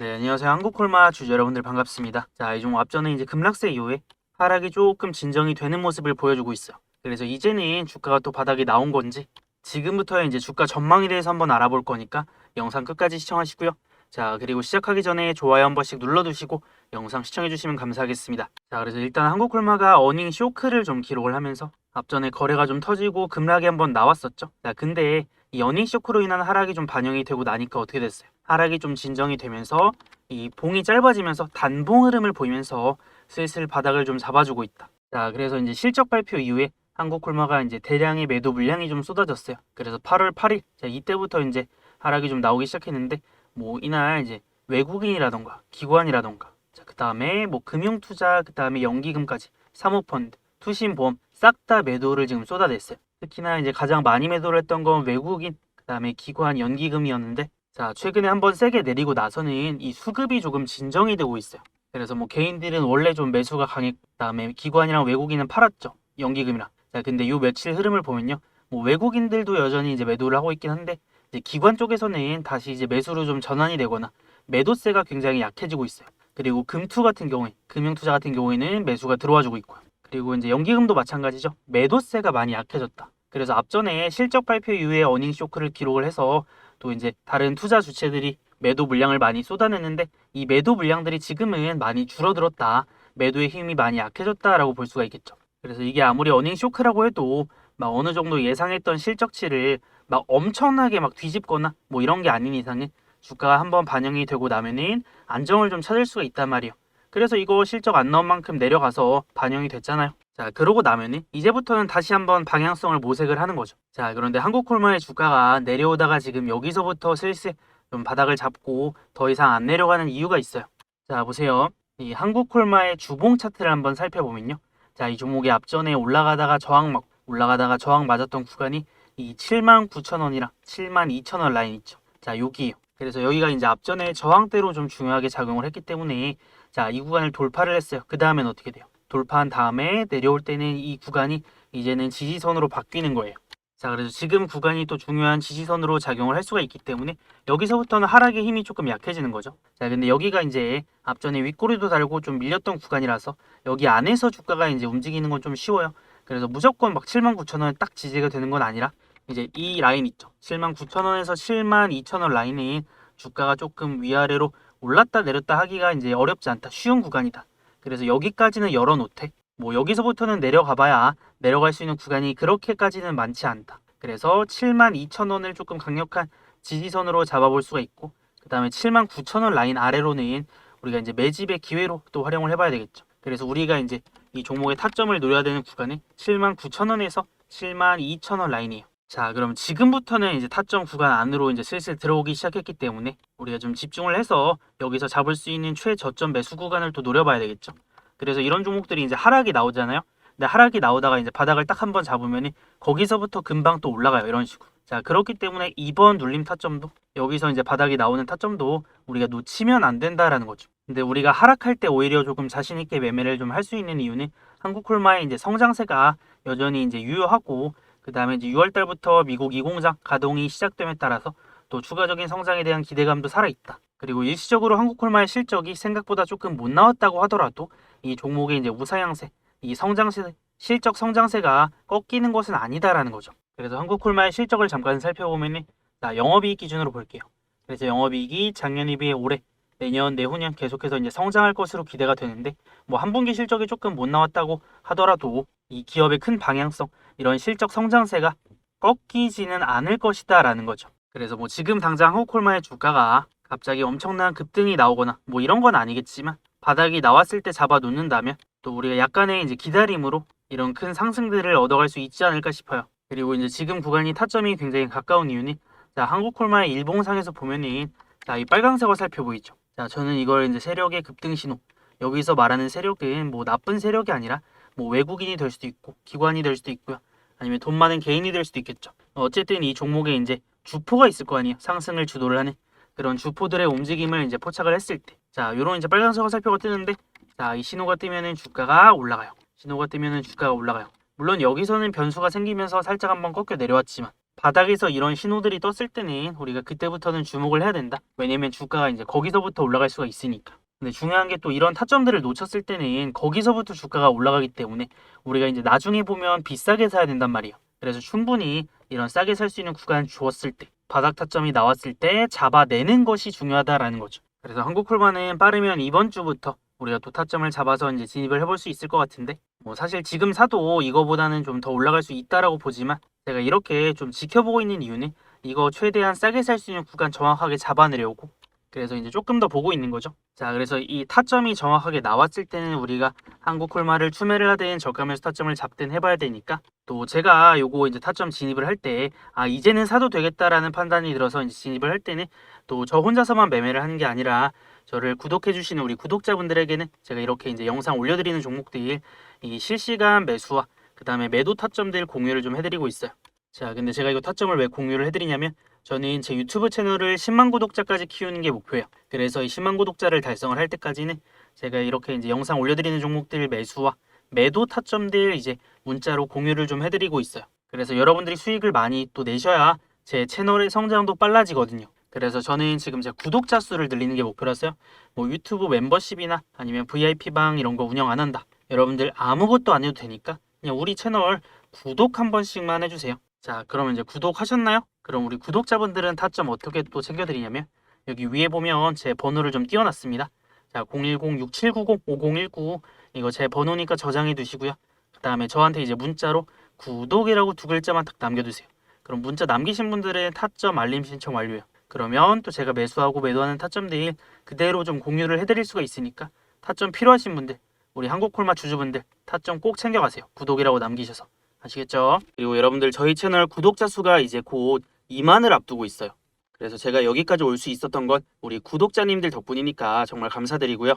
네, 안녕하세요. 한국콜마 주주 여러분들 반갑습니다. 자, 이 종목 앞전에 이제 급락세 이후에 하락이 조금 진정이 되는 모습을 보여주고 있어요. 그래서 이제는 주가가 또 바닥에 나온 건지 지금부터 이제 주가 전망에 대해서 한번 알아볼 거니까 영상 끝까지 시청하시고요. 자, 그리고 시작하기 전에 좋아요 한 번씩 눌러두시고 영상 시청해주시면 감사하겠습니다. 자, 그래서 일단 한국콜마가 어닝 쇼크를 좀 기록을 하면서 앞전에 거래가 좀 터지고 급락이 한번 나왔었죠. 자, 근데 이 어닝 쇼크로 인한 하락이 좀 반영이 되고 나니까 어떻게 됐어요? 하락이 좀 진정이 되면서 이 봉이 짧아지면서 단봉 흐름을 보이면서 슬슬 바닥을 좀 잡아주고 있다. 자, 그래서 이제 실적 발표 이후에 한국 콜마가 이제 대량의 매도 물량이 좀 쏟아졌어요. 그래서 8월 8일, 자, 이때부터 이제 하락이 좀 나오기 시작했는데, 뭐, 이날 이제 외국인이라던가, 기관이라던가, 자, 그 다음에 뭐, 금융 투자, 그 다음에 연기금까지, 사모펀드, 투신보험, 싹 다 매도를 지금 쏟아냈어요. 특히나 이제 가장 많이 매도를 했던 건 외국인, 그 다음에 기관, 연기금이었는데, 자, 최근에 한번 세게 내리고 나서는 이 수급이 조금 진정이 되고 있어요. 그래서 뭐 개인들은 원래 좀 매수가 강했, 그다음에 기관이랑 외국인은 팔았죠. 연기금이랑. 자, 근데 요 며칠 흐름을 보면요. 뭐 외국인들도 여전히 이제 매도를 하고 있긴 한데 이제 기관 쪽에서는 다시 이제 매수로 좀 전환이 되거나 매도세가 굉장히 약해지고 있어요. 그리고 금투 같은 경우에 금융투자 같은 경우에는 매수가 들어와 주고 있고요. 그리고 이제 연기금도 마찬가지죠. 매도세가 많이 약해졌다. 그래서 앞전에 실적 발표 이후에 어닝 쇼크를 기록을 해서 또 이제 다른 투자 주체들이 매도 물량을 많이 쏟아냈는데 이 매도 물량들이 지금은 많이 줄어들었다. 매도의 힘이 많이 약해졌다라고 볼 수가 있겠죠. 그래서 이게 아무리 어닝 쇼크라고 해도 막 어느 정도 예상했던 실적치를 막 엄청나게 막 뒤집거나 뭐 이런 게 아닌 이상은 주가가 한번 반영이 되고 나면은 안정을 좀 찾을 수가 있단 말이에요. 그래서 이거 실적 안 나온 만큼 내려가서 반영이 됐잖아요. 자, 그러고 나면은 이제부터는 다시 한번 방향성을 모색을 하는 거죠. 자, 그런데 한국콜마의 주가가 내려오다가 지금 여기서부터 슬슬 좀 바닥을 잡고 더 이상 안 내려가는 이유가 있어요. 자, 보세요. 이 한국콜마의 주봉 차트를 한번 살펴보면요. 자, 이 종목이 앞전에 올라가다가 저항 막 올라가다가 저항 맞았던 구간이 이 79,000원이랑 72,000원 라인 있죠. 자, 여기에요. 그래서 여기가 이제 앞전에 저항대로 좀 중요하게 작용을 했기 때문에 자, 이 구간을 돌파를 했어요. 그 다음엔 어떻게 돼요? 돌파한 다음에 내려올 때는 이 구간이 이제는 지지선으로 바뀌는 거예요. 자, 그래서 지금 구간이 또 중요한 지지선으로 작용을 할 수가 있기 때문에 여기서부터는 하락의 힘이 조금 약해지는 거죠. 자, 근데 여기가 이제 앞전에 윗꼬리도 달고 좀 밀렸던 구간이라서 여기 안에서 주가가 이제 움직이는 건 좀 쉬워요. 그래서 무조건 막 79,000원 딱 지지가 되는 건 아니라 이제 이 라인 있죠. 79,000원에서 72,000원 라인은 주가가 조금 위아래로 올랐다 내렸다 하기가 이제 어렵지 않다. 쉬운 구간이다. 그래서 여기까지는 열어놓되 뭐 여기서부터는 내려가 봐야 내려갈 수 있는 구간이 그렇게까지는 많지 않다. 그래서 72,000원을 조금 강력한 지지선으로 잡아볼 수가 있고 그 다음에 79,000원 라인 아래로는 우리가 이제 매집의 기회로 또 활용을 해봐야 되겠죠. 그래서 우리가 이제 이 종목의 타점을 노려야 되는 구간은 79,000원에서 72,000원 라인이에요. 자, 그럼 지금부터는 이제 타점 구간 안으로 이제 슬슬 들어오기 시작했기 때문에 우리가 좀 집중을 해서 여기서 잡을 수 있는 최저점 매수 구간을 또 노려봐야 되겠죠. 그래서 이런 종목들이 이제 하락이 나오잖아요. 근데 하락이 나오다가 이제 바닥을 딱 한 번 잡으면 거기서부터 금방 또 올라가요. 이런 식으로. 자, 그렇기 때문에 이번 눌림 타점도 여기서 이제 바닥이 나오는 타점도 우리가 놓치면 안 된다라는 거죠. 근데 우리가 하락할 때 오히려 조금 자신 있게 매매를 좀 할 수 있는 이유는 한국콜마의 이제 성장세가 여전히 이제 유효하고 그 다음에 이제 6월 달부터 미국 이공장 가동이 시작됨에 따라서 또 추가적인 성장에 대한 기대감도 살아있다. 그리고 일시적으로 한국콜마의 실적이 생각보다 조금 못 나왔다고 하더라도 이 종목의 이제 우상향세, 이 성장세, 실적 성장세가 꺾이는 것은 아니다라는 거죠. 그래서 한국콜마의 실적을 잠깐 살펴보면은 자, 영업이익 기준으로 볼게요. 그래서 영업이익이 작년에 비해 올해 내년, 내후년 계속해서 이제 성장할 것으로 기대가 되는데 뭐 한 분기 실적이 조금 못 나왔다고 하더라도 이 기업의 큰 방향성, 이런 실적 성장세가 꺾이지는 않을 것이다라는 거죠. 그래서 뭐 지금 당장 한국콜마의 주가가 갑자기 엄청난 급등이 나오거나 뭐 이런 건 아니겠지만 바닥이 나왔을 때 잡아 놓는다면 또 우리가 약간의 이제 기다림으로 이런 큰 상승들을 얻어갈 수 있지 않을까 싶어요. 그리고 이제 지금 구간이 타점이 굉장히 가까운 이유는 자 한국콜마의 일봉상에서 보면은 자 이 빨강색을 살펴보이죠. 자 저는 이걸 이제 세력의 급등 신호 여기서 말하는 세력은 뭐 나쁜 세력이 아니라 뭐 외국인이 될 수도 있고 기관이 될 수도 있고요. 아니면 돈 많은 개인이 될 수도 있겠죠. 어쨌든 이 종목에 이제 주포가 있을 거 아니에요. 상승을 주도를 하는 그런 주포들의 움직임을 이제 포착을 했을 때, 자, 요런 이제 빨간색 화살표가 뜨는데, 자, 이 신호가 뜨면은 주가가 올라가요. 신호가 뜨면은 주가가 올라가요. 물론 여기서는 변수가 생기면서 살짝 한번 꺾여 내려왔지만 바닥에서 이런 신호들이 떴을 때는 우리가 그때부터는 주목을 해야 된다. 왜냐면 주가가 이제 거기서부터 올라갈 수가 있으니까. 근데 중요한 게 또 이런 타점들을 놓쳤을 때는 거기서부터 주가가 올라가기 때문에 우리가 이제 나중에 보면 비싸게 사야 된단 말이에요. 그래서 충분히 이런 싸게 살 수 있는 구간 주었을 때 바닥 타점이 나왔을 때 잡아내는 것이 중요하다라는 거죠. 그래서 한국콜만은 빠르면 이번 주부터 우리가 또 타점을 잡아서 이제 진입을 해볼 수 있을 것 같은데 뭐 사실 지금 사도 이거보다는 좀 더 올라갈 수 있다라고 보지만 제가 이렇게 좀 지켜보고 있는 이유는 이거 최대한 싸게 살 수 있는 구간 정확하게 잡아내려고 그래서 이제 조금 더 보고 있는 거죠. 자, 그래서 이 타점이 정확하게 나왔을 때는 우리가 한국 콜마를 추매를 하든 저가면서 타점을 잡든 해봐야 되니까 또 제가 요거 이제 타점 진입을 할 때 아 이제는 사도 되겠다라는 판단이 들어서 이제 진입을 할 때는 또 저 혼자서만 매매를 하는 게 아니라 저를 구독해 주시는 우리 구독자분들에게는 제가 이렇게 이제 영상 올려드리는 종목들 이 실시간 매수와 그 다음에 매도 타점들 공유를 좀 해드리고 있어요. 자, 근데 제가 이거 타점을 왜 공유를 해드리냐면 저는 제 유튜브 채널을 10만 구독자까지 키우는 게 목표예요. 그래서 이 10만 구독자를 달성을 할 때까지는 제가 이렇게 이제 영상 올려드리는 종목들 매수와 매도 타점들 이제 문자로 공유를 좀 해드리고 있어요. 그래서 여러분들이 수익을 많이 또 내셔야 제 채널의 성장도 빨라지거든요. 그래서 저는 지금 제 구독자 수를 늘리는 게 목표라서요. 뭐 유튜브 멤버십이나 아니면 VIP 방 이런 거 운영 안 한다. 여러분들 아무것도 안 해도 되니까 그냥 우리 채널 구독 한 번씩만 해주세요. 자, 그러면 이제 구독하셨나요? 그럼 우리 구독자분들은 타점 어떻게 또 챙겨드리냐면 여기 위에 보면 제 번호를 좀 띄워놨습니다. 자, 010-6790-5019 이거 제 번호니까 저장해 두시고요. 그 다음에 저한테 이제 문자로 구독이라고 두 글자만 딱 남겨두세요. 그럼 문자 남기신 분들은 타점 알림 신청 완료예요. 그러면 또 제가 매수하고 매도하는 타점들 그대로 좀 공유를 해드릴 수가 있으니까 타점 필요하신 분들 우리 한국콜마 주주분들 타점 꼭 챙겨가세요. 구독이라고 남기셔서 아시겠죠? 그리고 여러분들 저희 채널 구독자 수가 이제 곧 2만을 앞두고 있어요. 그래서 제가 여기까지 올 수 있었던 건 우리 구독자님들 덕분이니까 정말 감사드리고요.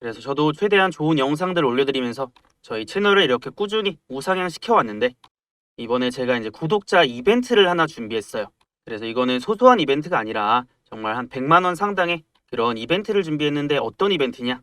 그래서 저도 최대한 좋은 영상들 올려드리면서 저희 채널을 이렇게 꾸준히 우상향 시켜왔는데 이번에 제가 이제 구독자 이벤트를 하나 준비했어요. 그래서 이거는 소소한 이벤트가 아니라 정말 한 100만 원 상당의 그런 이벤트를 준비했는데 어떤 이벤트냐?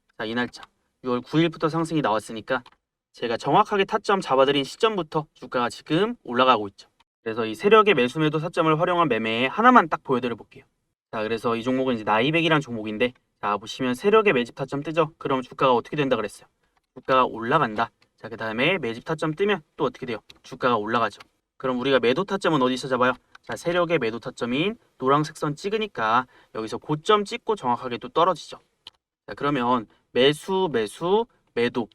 자, 이 날짜. 6월 9일부터 상승이 나왔으니까 제가 정확하게 타점 잡아드린 시점부터 주가가 지금 올라가고 있죠. 그래서 이 세력의 매수 매도 타점을 활용한 매매 하나만 딱 보여드려 볼게요. 자, 그래서 이 종목은 이제 나이백이란 종목인데 자, 보시면 세력의 매집 타점 뜨죠? 그럼 주가가 어떻게 된다 그랬어요? 주가가 올라간다. 자, 그 다음에 매집 타점 뜨면 또 어떻게 돼요? 주가가 올라가죠. 그럼 우리가 매도 타점은 어디서 잡아요? 자, 세력의 매도 타점인 노란색 선 찍으니까 여기서 고점 찍고 정확하게 또 떨어지죠. 자, 그러면 매수, 매수, 매도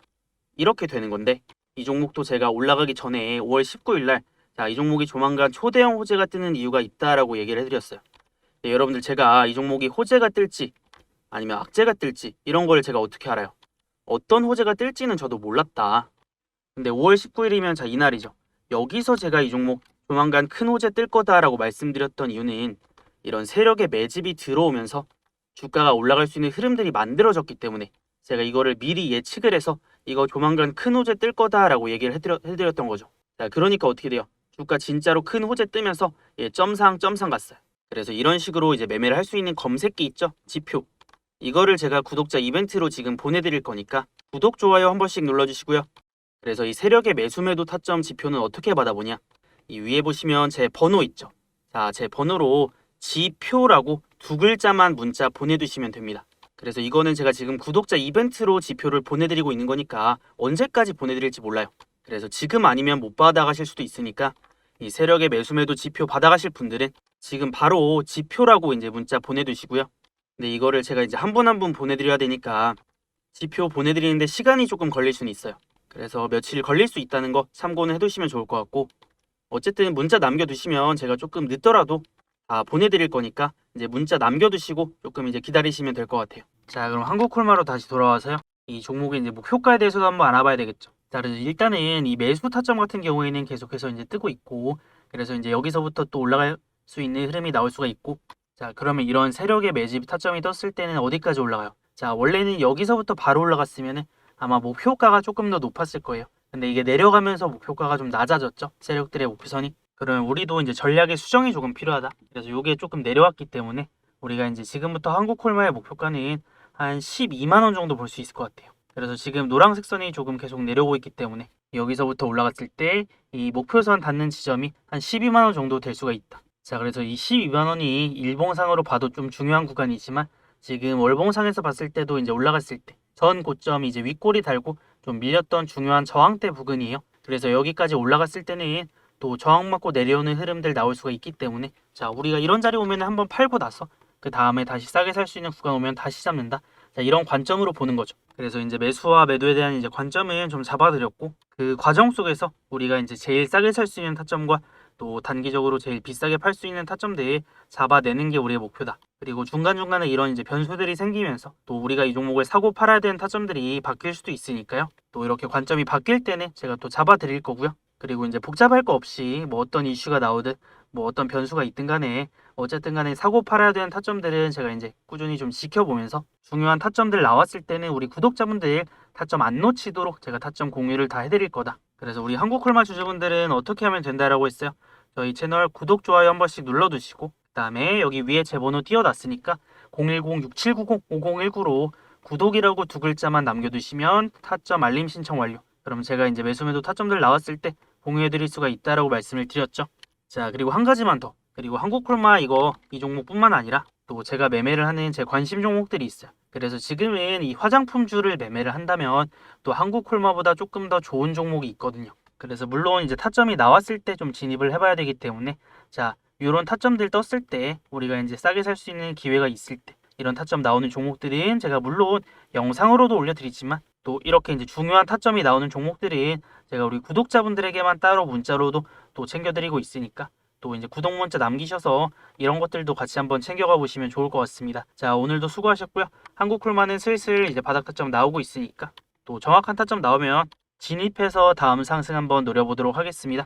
이렇게 되는 건데 이 종목도 제가 올라가기 전에 5월 19일 날 자, 이 종목이 조만간 초대형 호재가 뜨는 이유가 있다라고 얘기를 해드렸어요. 네, 여러분들 제가 이 종목이 호재가 뜰지 아니면 악재가 뜰지 이런 걸 제가 어떻게 알아요? 어떤 호재가 뜰지는 저도 몰랐다. 근데 5월 19일이면 자 이날이죠. 여기서 제가 이 종목 조만간 큰 호재 뜰 거다라고 말씀드렸던 이유는 이런 세력의 매집이 들어오면서 주가가 올라갈 수 있는 흐름들이 만들어졌기 때문에 제가 이거를 미리 예측을 해서 이거 조만간 큰 호재 뜰 거다라고 얘기를 해드렸, 해드렸던 거죠. 자, 그러니까 어떻게 돼요? 주가 진짜로 큰 호재 뜨면서 예, 점상 점상 갔어요. 그래서 이런 식으로 이제 매매를 할 수 있는 검색기 있죠? 지표. 이거를 제가 구독자 이벤트로 지금 보내드릴 거니까 구독, 좋아요 한 번씩 눌러주시고요. 그래서 이 세력의 매수매도 타점 지표는 어떻게 받아보냐? 이 위에 보시면 제 번호 있죠? 자, 제 번호로 지표라고 두 글자만 문자 보내두시면 됩니다. 그래서 이거는 제가 지금 구독자 이벤트로 지표를 보내드리고 있는 거니까 언제까지 보내드릴지 몰라요. 그래서 지금 아니면 못 받아가실 수도 있으니까 이 세력의 매수매도 지표 받아가실 분들은 지금 바로 지표라고 이제 문자 보내두시고요. 근데 이거를 제가 이제 한 분 한 분 보내드려야 되니까 지표 보내드리는데 시간이 조금 걸릴 수는 있어요. 그래서 며칠 걸릴 수 있다는 거 참고는 해두시면 좋을 것 같고 어쨌든 문자 남겨두시면 제가 조금 늦더라도 다 보내드릴 거니까 이제 문자 남겨두시고 조금 이제 기다리시면 될 것 같아요. 자 그럼 한국콜마로 다시 돌아와서요. 이 종목의 이제 목표가에 대해서도 한번 알아봐야 되겠죠. 자 그래서 일단은 이 매수 타점 같은 경우에는 계속해서 이제 뜨고 있고 그래서 이제 여기서부터 또 올라갈 수 있는 흐름이 나올 수가 있고 자 그러면 이런 세력의 매집 타점이 떴을 때는 어디까지 올라가요? 자 원래는 여기서부터 바로 올라갔으면은 아마 목표가가 조금 더 높았을 거예요. 근데 이게 내려가면서 목표가가 좀 낮아졌죠. 세력들의 목표선이. 그러면 우리도 이제 전략의 수정이 조금 필요하다. 그래서 이게 조금 내려왔기 때문에 우리가 이제 지금부터 한국 콜마의 목표가는 한 12만 원 정도 볼 수 있을 것 같아요. 그래서 지금 노란색 선이 조금 계속 내려오고 있기 때문에 여기서부터 올라갔을 때 이 목표선 닿는 지점이 한 12만 원 정도 될 수가 있다. 자, 그래서 이 12만 원이 일봉상으로 봐도 좀 중요한 구간이지만 지금 월봉상에서 봤을 때도 이제 올라갔을 때 전 고점이 이제 윗골이 달고 좀 밀렸던 중요한 저항대 부근이에요. 그래서 여기까지 올라갔을 때는 또 저항 맞고 내려오는 흐름들 나올 수가 있기 때문에 자 우리가 이런 자리 오면 한번 팔고 나서 그 다음에 다시 싸게 살 수 있는 구간 오면 다시 잡는다. 자 이런 관점으로 보는 거죠. 그래서 이제 매수와 매도에 대한 이제 관점은 좀 잡아드렸고 그 과정 속에서 우리가 이제 제일 싸게 살 수 있는 타점과 또 단기적으로 제일 비싸게 팔 수 있는 타점대에 잡아내는 게 우리의 목표다. 그리고 중간중간에 이런 이제 변수들이 생기면서 또 우리가 이 종목을 사고 팔아야 되는 타점들이 바뀔 수도 있으니까요. 또 이렇게 관점이 바뀔 때는 제가 또 잡아드릴 거고요. 그리고 이제 복잡할 거 없이 뭐 어떤 이슈가 나오든 뭐 어떤 변수가 있든 간에 어쨌든 간에 사고 팔아야 되는 타점들은 제가 이제 꾸준히 좀 지켜보면서 중요한 타점들 나왔을 때는 우리 구독자분들 타점 안 놓치도록 제가 타점 공유를 다 해드릴 거다. 그래서 우리 한국콜마 주주분들은 어떻게 하면 된다라고 했어요? 저희 채널 구독, 좋아요 한 번씩 눌러두시고 그 다음에 여기 위에 제 번호 띄워놨으니까 010-6790-5019로 구독이라고 두 글자만 남겨두시면 타점 알림 신청 완료. 그럼 제가 이제 매수매도 타점들 나왔을 때 공유해 드릴 수가 있다라고 말씀을 드렸죠. 자 그리고 한 가지만 더. 그리고 한국 콜마 이거 이 종목뿐만 아니라 또 제가 매매를 하는 제 관심 종목들이 있어요. 그래서 지금은 이 화장품주를 매매를 한다면 또 한국 콜마보다 조금 더 좋은 종목이 있거든요. 그래서 물론 이제 타점이 나왔을 때 좀 진입을 해봐야 되기 때문에 자 이런 타점들 떴을 때 우리가 이제 싸게 살 수 있는 기회가 있을 때 이런 타점 나오는 종목들은 제가 물론 영상으로도 올려드리지만 또 이렇게 이제 중요한 타점이 나오는 종목들은 제가 우리 구독자분들에게만 따로 문자로도 또 챙겨드리고 있으니까 또 이제 구독 문자 남기셔서 이런 것들도 같이 한번 챙겨가 보시면 좋을 것 같습니다. 자 오늘도 수고하셨고요. 한국콜마는 슬슬 이제 바닥 타점 나오고 있으니까 또 정확한 타점 나오면 진입해서 다음 상승 한번 노려보도록 하겠습니다.